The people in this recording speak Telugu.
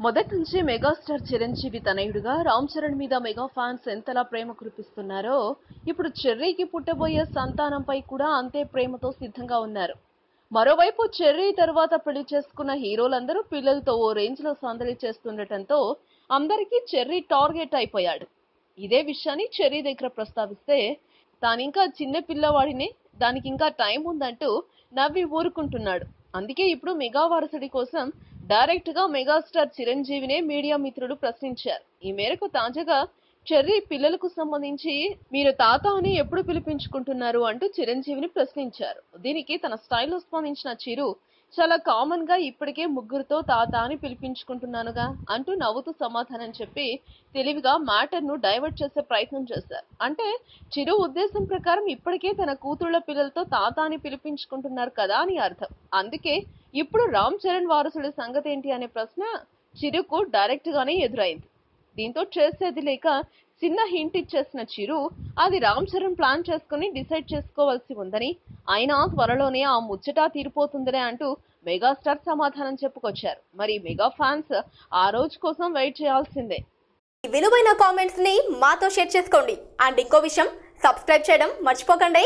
మొదటి నుంచి మెగాస్టార్ చిరంజీవి తనయుడుగా రామ్ చరణ్ మీద మెగా ఫ్యాన్స్ ఎంతలా ప్రేమ కురిపిస్తున్నారో ఇప్పుడు చెర్రీకి పుట్టబోయే సంతానంపై కూడా అంతే ప్రేమతో సిద్ధంగా ఉన్నారు. మరోవైపు చెర్రీ తర్వాత పెళ్ళి చేసుకున్న హీరోలందరూ పిల్లలతో ఓ రేంజ్లో సందడి చేస్తుండటంతో అందరికీ చెర్రీ టార్గెట్ అయిపోయాడు. ఇదే విషయాన్ని చెర్రీ దగ్గర ప్రస్తావిస్తే తానింకా చిన్న పిల్లవాడిని దానికి ఇంకా టైం ఉందంటూ నవ్వి ఊరుకుంటున్నాడు. అందుకే ఇప్పుడు మెగా వారసుడి కోసం డైరెక్ట్గా మెగాస్టార్ చిరంజీవినే మీడియా మిత్రులు ప్రశ్నించారు. ఈ మేరకు తాజాగా చెర్రీ పిల్లలకు సంబంధించి మీరు తాత అని ఎప్పుడు పిలిపించుకుంటున్నారు అంటూ చిరంజీవిని ప్రశ్నించారు. దీనికి తన స్టైల్లో స్పందించిన చిరు చాలా కామన్గా ఇప్పటికే ముగ్గురితో తాత అని పిలిపించుకుంటున్నానుగా అంటూ నవ్వుతూ సమాధానం చెప్పి తెలివిగా మ్యాటర్ను డైవర్ట్ చేసే ప్రయత్నం చేశారు. అంటే చిరు ఉద్దేశం ప్రకారం ఇప్పటికే తన కూతుళ్ళ పిల్లలతో తాత అని పిలిపించుకుంటున్నారు కదా అని అర్థం. అందుకే ఇప్పుడు రామ్ చరణ్ వారసుడి సంగతి ఏంటి అనే ప్రశ్న చిరుకు డైరెక్ట్ గానే ఎదురైంది. దీంతో చేసేది లేక చిన్న హింట్ ఇచ్చేసిన చిరు అది రామ్ చరణ్ ప్లాన్ చేసుకుని డిసైడ్ చేసుకోవాల్సి ఉందని. అయినా త్వరలోనే ఆ ముచ్చట తీరిపోతుందిలే అంటూ మెగాస్టార్ సమాధానం చెప్పుకొచ్చారు. మరి మెగా ఫ్యాన్స్ ఆ రోజు కోసం వెయిట్ చేయాల్సిందే. ఈ విలువైన కామెంట్స్ని మాతో షేర్ చేసుకోండి. అండ్ ఇంకో విషయం సబ్స్క్రైబ్ చేయడం మర్చిపోకండి.